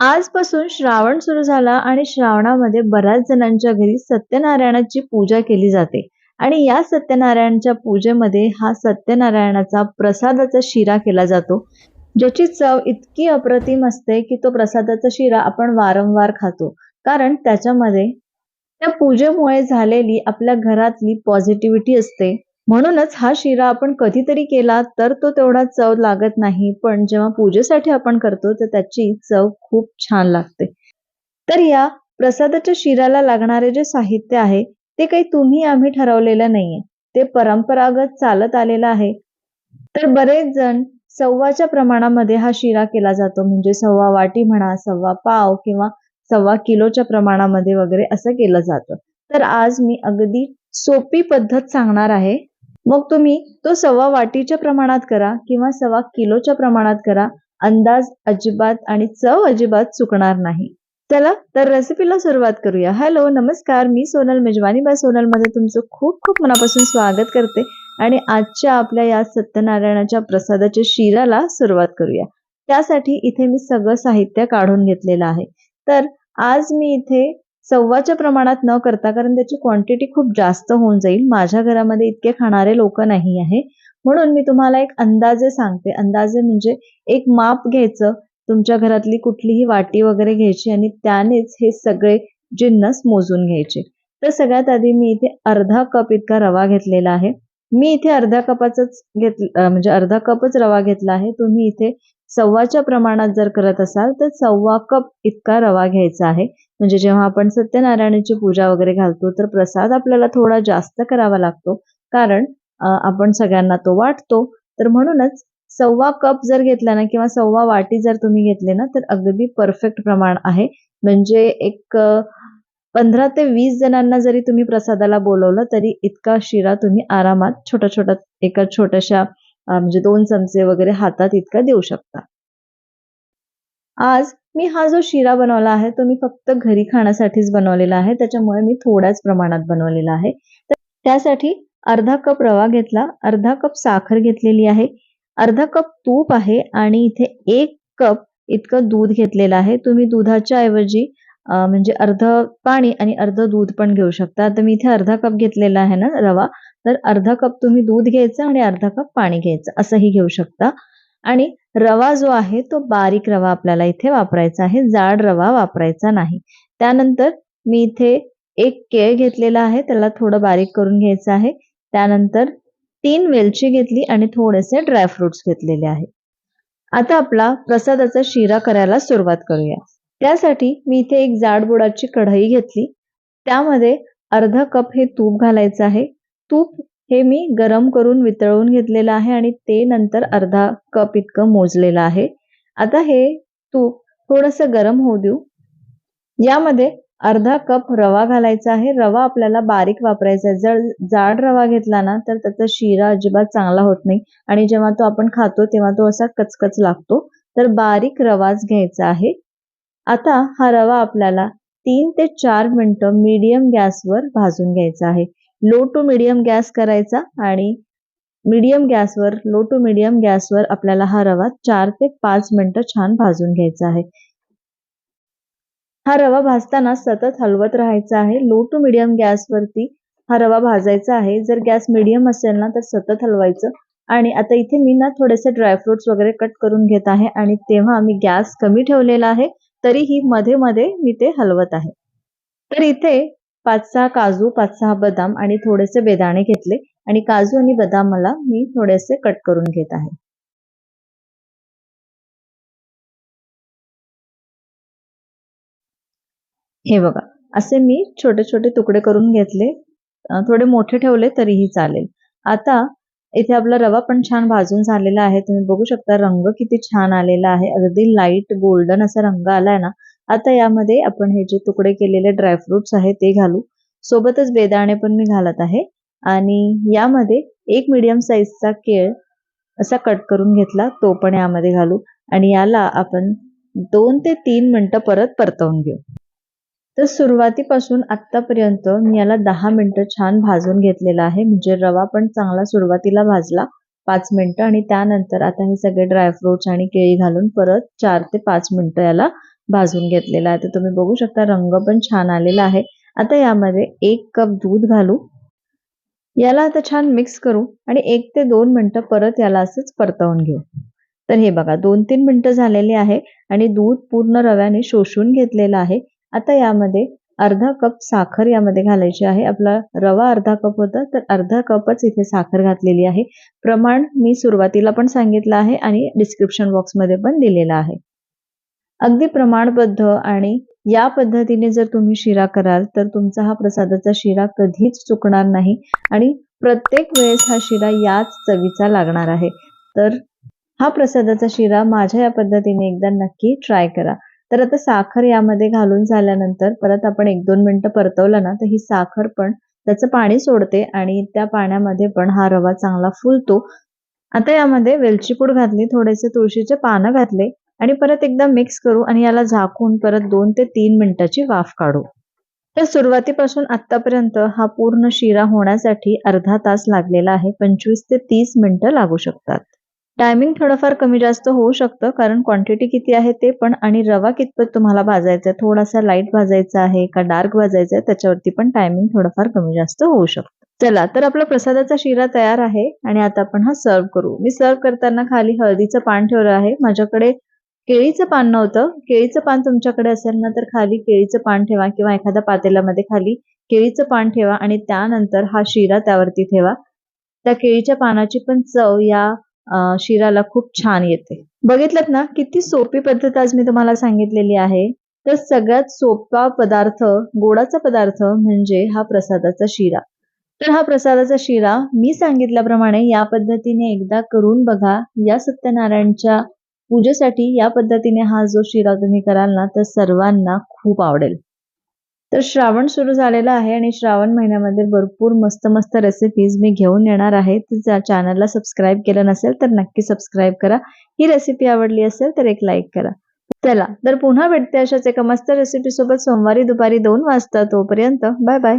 आजपासून श्रावण सुरू झाला आणि श्रावणामध्ये बऱ्याच जणांच्या घरी सत्यनारायणाची पूजा केली जाते. आणि या सत्यनारायणच्या पूजेमध्ये हा सत्यनारायणाचा प्रसादाचा शिरा केला जातो ज्याची चव इतकी अप्रतिम असते की तो प्रसादाचा शिरा आपण वारंवार खातो. कारण त्याच्यामध्ये त्या पूजेमुळे झालेली आपल्या घरातली पॉझिटिव्हिटी असते. म्हणूनच हा शिरा आपण कधीतरी केला तर तो तेवढा चव लागत नाही. पण जेव्हा पूजेसाठी आपण करतो तर त्याची चव खूप छान लागते. तर या प्रसादाच्या शिराला लागणारे जे साहित्य आहे ते काही तुम्ही आम्ही ठरवलेलं नाहीये. ते परंपरागत चालत आलेलं आहे. तर बरेच जण सव्वाच्या प्रमाणामध्ये हा शिरा केला जातो. म्हणजे सव्वा वाटी म्हणा सव्वा पाव किंवा सव्वा किलोच्या प्रमाणामध्ये वगैरे असं केलं जातं. तर आज मी अगदी सोपी पद्धत सांगणार आहे. मग तुम्ही तो सव्वा वाटीच्या प्रमाणात करा किंवा सव्वा किलोच्या प्रमाणात करा. अंदाज अजिबात आणि चव अजिबात चुकणार नाही. चला तर रेसिपीला सुरुवात करूया. हॅलो नमस्कार. मी सोनल मेजवानी. बाय सोनलमध्ये तुमचं खूप खूप मनापासून स्वागत करते. आणि आजच्या आपल्या या सत्यनारायणाच्या प्रसादाच्या शिराला सुरुवात करूया. त्यासाठी इथे मी सगळं साहित्य काढून घेतलेलं आहे. तर आज मी इथे सव्वाच्या प्रमाणात न करता कारण त्याची क्वांटिटी खूप जास्त होऊन जाईल. माझ्या घरामध्ये इतके खाणारे लोक नाही आहे. म्हणून मी तुम्हाला एक अंदाजे सांगते. अंदाजे म्हणजे एक माप घ्यायचं. तुमच्या घरातली कुठलीही वाटी वगैरे घ्यायची आणि त्यानेच हे सगळे जिन्नस मोजून घ्यायचे. तर सगळ्यात आधी मी इथे अर्धा कप इतका रवा घेतलेला आहे. मी इथे अर्ध्या कपाचाच घेत म्हणजे अर्धा कपच रवा घेतला आहे. तुम्ही इथे सव्वाच्या प्रमाणात जर करत असाल तर सव्वा कप इतका रवा घ्यायचा आहे. म्हणजे जेव्हा आपण सत्यनारायणाची पूजा वगैरे घालतो तर प्रसाद आपल्याला थोडा जास्त करावा लागतो. कारण आपण सगळ्यांना तो वाटतो. तर म्हणूनच सव्वा कप जर घेतला ना किंवा सव्वा वाटी जर तुम्ही घेतले ना तर अगदी परफेक्ट प्रमाण आहे. म्हणजे एक पंधरा ते वीस जणांना जरी तुम्ही प्रसादाला बोलवलं तरी इतका शिरा तुम्ही आरामात छोट्या छोट्या एका छोट्याशा म्हणजे दोन चमचे वगैरे हातात इतका देऊ शकता. आज मी हा जो शिरा बनवला आहे तो मी फक्त घरी खाण्यासाठीच बनवलेला आहे. त्याच्यामुळे मी थोड्याच प्रमाणात बनवलेला आहे. तर त्यासाठी अर्धा कप रवा घेतला अर्धा कप साखर घेतलेली आहे अर्धा कप तूप आहे आणि इथे एक कप इतकं दूध घेतलेलं आहे. तुम्ही दुधाच्या ऐवजी म्हणजे अर्ध पाणी आणि अर्ध दूध पण घेऊ शकता. तर मी इथे अर्धा कप घेतलेला आहे ना रवा तर अर्धा कप तुम्ही दूध घ्यायचं आणि अर्धा कप पाणी घ्यायचं. असंही घेऊ शकता. आणि रवा जो आहे तो बारीक रवा आपल्याला इथे वापरायचा आहे. जाड रवा वापरायचा नाही. त्यानंतर मी इथे एक केळ घेतलेला आहे. त्याला थोडं बारीक करून घ्यायचं आहे. त्यानंतर तीन वेलची घेतली आणि थोडेसे ड्रायफ्रुट्स घेतलेले आहे. आता आपला प्रसादाचा शिरा करायला सुरुवात करूया. त्यासाठी मी इथे एक जाड बुडाची कढई घेतली. त्यामध्ये अर्धा कप हे तूप घालायचं आहे. तूप हे मी गरम करून वितळवून घेतलेलं आहे आणि ते नंतर अर्धा कप इतकं मोजलेलं आहे. आता हे तूप थोडस गरम होऊ देऊ. यामध्ये अर्धा कप रवा घालायचा आहे. रवा आपल्याला बारीक वापरायचा आहे. जर जाड रवा घेतला ना तर त्याचा शिरा अजिबात चांगला होत नाही. आणि जेव्हा तो आपण खातो तेव्हा तो असा कचकच लागतो. तर बारीक रवाच घ्यायचा आहे. आता हा रवा आपल्याला तीन ते चार मिनिटं मीडियम गॅसवर भाजून घ्यायचा आहे. लो टू मिडियम गॅस करायचा आणि मीडियम गॅसवर लो टू मिडियम गॅसवर आपल्याला हा रवा चार ते पाच मिनिटं छान भाजून घ्यायचा आहे. हा रवा भाजताना सतत हलवत राहायचा आहे. लो टू मिडियम गॅसवरती हा रवा भाजायचा आहे. जर गॅस मिडियम असेल ना तर सतत हलवायचं. आणि आता इथे मी ना थोडेसे ड्रायफ्रुट्स वगैरे कट करून घेत आहे आणि तेव्हा मी गॅस कमी ठेवलेला आहे तरीही मध्ये मध्ये मी ते हलवत आहे. तर इथे पाच सहा काजू पाच सहा बदाम आणि थोडेसे बेदाणे घेतले. आणि काजू आणि बदाम मला मी थोडेसे कट करून घेत आहे. हे बघा असे मी छोटे छोटे तुकडे करून घेतले. थोडे मोठे ठेवले तरीही चालेल. आता इथे आपला रवा पण छान भाजून झालेला आहे. तुम्ही बघू शकता रंग किती छान आलेला आहे. अगदी लाइट गोल्डन असा रंग आलाय ना आता यामध्ये आपण हे जे तुकडे केलेले ड्रायफ्रुट्स आहे ते घालू. सोबतच बेदाणे पण मी घालत आहे. आणि यामध्ये एक मीडियम साईजचा केळ असा कट करून घेतला तो पण यामध्ये घालू. आणि याला आपण दोन ते तीन मिनटं परत परतवून घेऊ. तर सुरुवातीपासून आतापर्यंत मी याला दहा मिनटं छान भाजून घेतलेला आहे. म्हणजे रवा पण चांगला सुरुवातीला भाजला पाच मिनटं. आणि त्यानंतर आता हे सगळे ड्रायफ्रुट्स आणि केळी घालून परत चार ते पाच मिनिटं याला भाजून घेतलेला आहे. तर तुम्ही बघू शकता रंग पण छान आलेला आहे. आता यामध्ये एक कप दूध घालू. याला आता छान मिक्स करू आणि एक ते दोन मिनटं परत याला असंच परतवून घेऊ. तर हे बघा दोन तीन मिनटं झालेली आहे आणि दूध पूर्ण रव्याने शोषून घेतलेलं आहे. आता यामध्ये अर्धा कप साखर यामध्ये घालायची आहे. आपला रवा अर्धा कप होता तर अर्धा कपच इथे साखर घातलेली आहे. प्रमाण मी सुरुवातीला पण सांगितलं आहे आणि डिस्क्रिप्शन बॉक्समध्ये पण दिलेलं आहे. अगदी प्रमाणबद्ध आणि या पद्धतीने जर तुम्ही शिरा कराल तर तुमचा हा प्रसादाचा शिरा कधीच चुकणार नाही आणि प्रत्येक वेळेस हा शिरा याच चवीचा लागणार आहे. तर हा प्रसादाचा शिरा माझ्या या पद्धतीने एकदा नक्की ट्राय करा. तर आता साखर यामध्ये घालून झाल्यानंतर परत आपण एक दोन मिनिटं परतवलं ना तर ही साखर पण त्याचं पाणी सोडते आणि त्या पाण्यामध्ये पण हा रवा चांगला फुलतो. आता यामध्ये वेलची पूड घातली थोडेसे तुळशीचे पानं घातले आणि परत एकदा मिक्स करू आणि याला झाकून परत दोन ते तीन मिनिटाची वाफ काढू. तर सुरुवातीपासून आतापर्यंत हा पूर्ण शिरा होण्यासाठी अर्धा तास लागलेला आहे. पंचवीस ते तीस मिनिटं लागू शकतात. टायमिंग थोडंफार कमी जास्त होऊ शकतं कारण क्वांटिटी किती आहे ते पण आणि रवा कितपत तुम्हाला भाजायचा आहे थोडासा लाइट भाजायचा आहे का डार्क भाजायचा आहे त्याच्यावरती पण टायमिंग थोडंफार कमी जास्त होऊ शकतं. चला तर आपला प्रसादाचा शिरा तयार आहे आणि आता आपण हा सर्व करू. मी सर्व करताना खाली हळदीचं पान ठेवलं आहे. माझ्याकडे केळीचं पान नव्हतं. केळीचं पान तुमच्याकडे असेल ना तर खाली केळीचं पान ठेवा किंवा एखाद्या पातेल्यामध्ये खाली केळीचं पान ठेवा आणि त्यानंतर हा शिरा त्यावरती ठेवा. त्या केळीच्या पानाची पण चव या शिराला खूप छान येते. बघितलं ना किती सोपी पद्धत आज मी तुम्हाला सांगितलेली आहे. तर सगळ्यात सोपा पदार्थ गोडाचा पदार्थ म्हणजे हा प्रसादाचा शिरा. तर हा प्रसादाचा शिरा मी सांगितल्याप्रमाणे या पद्धतीने एकदा करून बघा. या सत्यनारायणच्या पूजेसाठी या पद्धतीने हा जो शिरा तुम्ही कराल ना तर सर्वांना खूप आवडेल. तर श्रावण सुरू झालेला आहे आणि श्रावण महिन्यामध्ये भरपूर मस्त मस्त रेसिपीज मी घेऊन येणार आहे. तर चॅनलला सबस्क्राईब केलं नसेल तर नक्की सबस्क्राईब करा. ही रेसिपी आवडली असेल तर एक लाईक करा. चला तर पुन्हा भेटते अशाच एका मस्त रेसिपी सोबत सोमवारी दुपारी दोन वाजता. तोपर्यंत बाय बाय